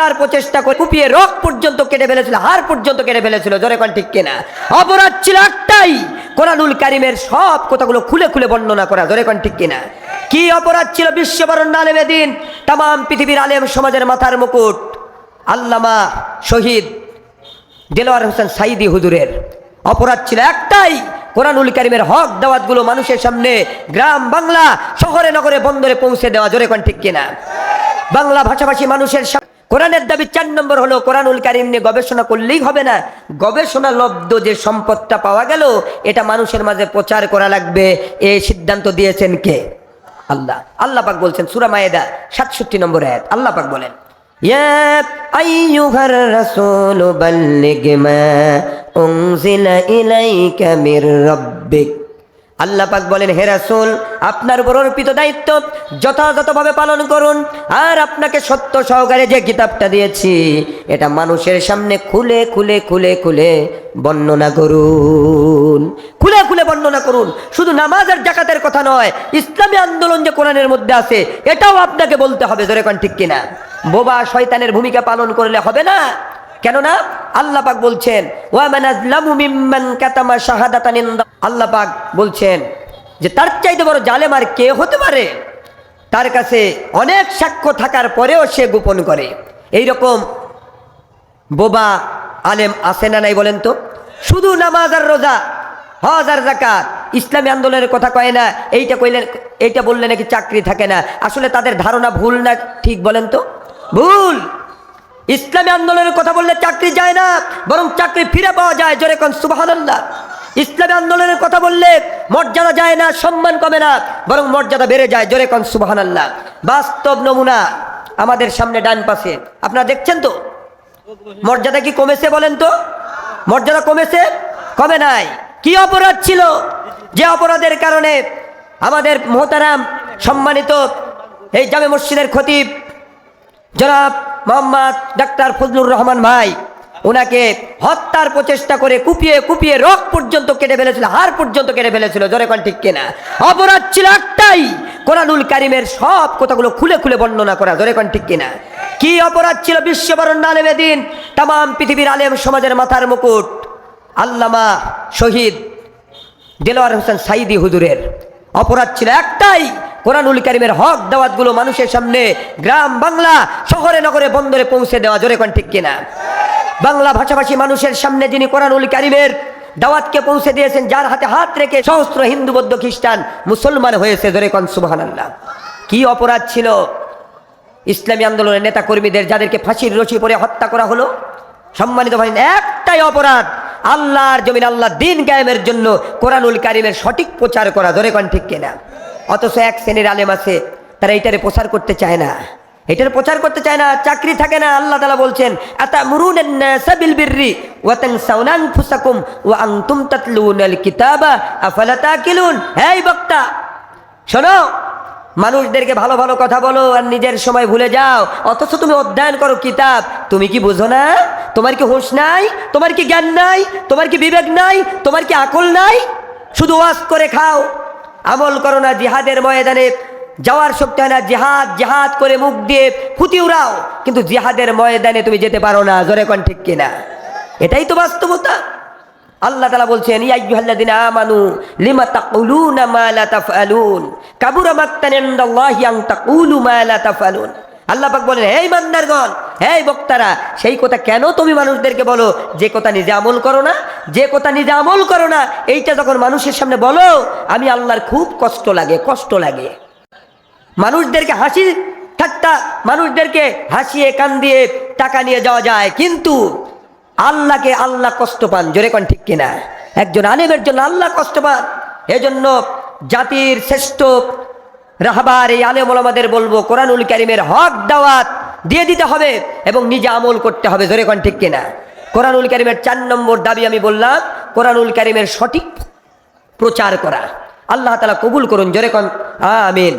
তার প্রচেষ্টা করে কুপিয়ে রক পর্যন্ত কেটে ফেলেছিল, হাড় পর্যন্ত কেটে ফেলেছিল, জোরে কোন ঠিক কিনা? অপরাধ ছিল একটাই, কোরআনুল কারিমের সব কথাগুলো খুলে খুলে বর্ণনা করা, জোরে কোন ঠিক কিনা? কি অপরাধ ছিল বিশ্ববরণ্য আলেমে দিন? তাম পৃথিবীর আলেম সমাজের মাথার মুকুট, আল্লামা শহীদ দেলোয়ার হোসেন সাইদি হুজুরের। অপরাধ ছিল একটাই, কোরআনুল কারিমের হক দাওয়াতগুলো মানুষের সামনে গ্রাম বাংলা, শহরে নগরে বন্দরে পৌঁছে দেওয়া, জোরে কোন ঠিক কিনা? বাংলা ভাষাভাষী মানুষের সাম- কোরআনের দাবি চার নম্বর হলো, কোরআনুল কারিম নিয়ে গবেষণা করলেই হবে না। গবেষণা লব্ধ যে সম্পদটা পাওয়া গেল, এটা মানুষের মাঝে প্রচার করা লাগবে। এই সিদ্ধান্ত দিয়েছেন কে? আল্লাহ। আল্লাহ পাক বলছেন, সুরা মায়েদা, সাতষট্টি নম্বর আয়াত। আল্লাহ পাক বলেন ইলাইকা মির রাব্বিক। আল্লাহ পাক বলেন, হে রাসূল, আপনার উপর অর্পিত দায়িত্ব যথাযথভাবে পালন করুন। আর আপনাকে সত্য সহকারে যে কিতাবটা দিয়েছি, এটা মানুষের সামনে খুলে খুলে খুলে খুলে বর্ণনা করুন। খুলে খুলে বর্ণনা করুন। শুধু নামাজ আর জাকাতের কথা নয়, ইসলামী আন্দোলন যে কোরআনের মধ্যে আছে, এটাও আপনাকে বলতে হবে। জোরে কোন ঠিক কিনা? বোবা শয়তানের ভূমিকা পালন করলে হবে না? কেননা আল্লাহ পাক বলছেন আল্লাহ পাক বলছেন যে, তার চাইতে বড় জালেম আর কে হতে পারে? তার কাছে অনেক সাক্ষ্য থাকার পরেও সে গোপন করে। এই রকম বোবা আলেম আছে না নাই বলেন তো? শুধু নামাজ আর রোজা, হজ আর জাকাত ইসলামী আন্দোলনের কথা কয় না, এইটা কইলেন, এইটা বললে নাকি চাকরি থাকে না। আসলে তাদের ধারণা ভুল না ঠিক বলেন তো? ভুল! ইসলামী আন্দোলনের কথা বললে চাকরি যায় না, বরং চাকরি ফিরে পাওয়া যায়, জোরে কোন সুবহানাল্লাহ। ইসলামী আন্দোলনের কথা বললে মর্যাদা যায় না, সম্মান কমে না, বরং মর্যাদা বেড়ে যায়, জোরে কোন সুবহানাল্লাহ। বাস্তব নমুনা আমাদের সামনে ডান পাশে। আপনারা দেখছেন তো? মর্যাদা কি কমেছে বলেন তো? মর্যাদা কমেছে? কমে নাই। কি অপরাধ ছিল? যে অপরাধের কারণে আমাদের মোহতারাম সম্মানিত এই জামে মসজিদের খতিব জনাব মোহাম্মদ ডাক্তার ফজলুর রহমান ভাই ওনাকে হত্যার প্রচেষ্টা করে কুপিয়ে কুপিয়ে রক পর্যন্ত কেটে ফেলেছিল হার পর্যন্ত কেটে ফেলেছিল, জোরে কোন ঠিক কিনা? অপরাধ ছিল একটাই, কোরআনুল কারিমের সব কথাগুলো খুলে খুলে বর্ণনা করা, জোরে কোন ঠিক কিনা? কি অপরাধ ছিল বিশ্ববরণ্য আলেমে দিন? তাম পৃথিবীর আলেম সমাজের মাথার মুকুট, আল্লামা শহীদ দেলোয়ার হোসেন সাইদি হুজুরের। অপরাধ ছিল একটাই কোরআনুল কারিমের হক দাওয়াতগুলো মানুষের সামনে গ্রাম বাংলা, শহরে নগরে বন্দরে পৌঁছে দেওয়া, জোরে কোন ঠিক কিনা? বাংলা ভাষাভাষী মানুষের সামনে যিনি কোরআনুল কারিমের দাওয়াতকে পৌঁছে দিয়েছেন, যার হাতে হাত রেখে সহস্র হিন্দু, বৌদ্ধ, খ্রিস্টান, মুসলমান হয়েছে, জোরে কোন সুবহানাল্লাহ। কি অপরাধ ছিল ইসলামী আন্দোলনের নেতা কর্মীদের যাদেরকে ফাঁসির রশি পরে হত্যা করা হলো? সম্মানিত ভাই একটাই অপরাধ, আল্লাহর জমিন আল্লাহ দিন কায়েমের জন্য কোরআনুল কারিমের সঠিক প্রচার করা ধরে কোন ঠিক কিনা? অথচ এক শ্রেণির আলেম আছে, তারা এইটারে প্রচার করতে চায় না। এটার প্রচার করতে চায় না, চাকরি থাকে না, আল্লাহ তালা বলছেন আতা মুরুন সাবিল বিররি ওয়াতান সাউনান ফুসাকুম ওয়া আনতুম তাতলুনাল কিতাবা, আফালা তাকিলুন? এই বক্তা, শোনো, মানুষদেরকে ভালো ভালো কথা বলো আর নিজের সময় ভুলে যাও। অথচ তুমি অধ্যয়ন করো কিতাব, তুমি কি বুঝো না? তোমার কি হোশ নাই? তোমার কি জ্ঞান নাই? তোমার কি বিবেক নাই? তোমার কি আকল নাই? শুধু ওয়াজ করে খাও। আমল করো না জিহাদের ময়দানে। যাওয়ার শক্তি হয় না, জিহাদ জিহাদ করে মুখ দিয়ে ফুটি উড়াও। কিন্তু জিহাদের ময়দানে তুমি যেতে পারো না, জোরে কোন ঠিক কিনা? এটাই তো বাস্তবতা। আল্লাহ তালা বলছেন ইয়াইয়ুহাল্লাযিনা আমানু, লিমা তাকুলুনা মা লা তাফআলুন? কাবুরা মাক্তান ইনদাল্লাহি আন তাকুলু মা লা তাফআলুন? আল্লাহ পাক বলেন, হে ইমানদারগণ, হে বক্তারা, সেই কথা কেন তুমি মানুষদেরকে বলো? যে কথা নিজে আমল করো না যে কথা নিজে আমল করো না, এইটা যখন মানুষের সামনে বলো, আমি আল্লাহর খুব কষ্ট লাগে কষ্ট লাগে। মানুষদেরকে হাসি ঠাট্টা, মানুষদেরকে হাসিয়ে কান দিয়ে টাকা নিয়ে যাওয়া যায়, কিন্তু আল্লাহকে আল্লাহ কষ্ট পান, জোরে কোন ঠিক কিনা? একজন আলেমের জন্য আল্লাহ কষ্ট পান, এজন্য জাতির শ্রেষ্ঠ রাহবার এই আলেম ওলামাদের বলব, কোরআনুল কারিমের হক দাওয়াত দিয়ে দিতে হবে এবং নিজে আমল করতে হবে, জোরে কোন ঠিক কিনা? কোরআনুল কারিমের চার নম্বর দাবি আমি বললাম, কোরআনুল কারিমের সঠিক প্রচার করা। আল্লাহ তালা কবুল করুন, জোরে কন, আমিন।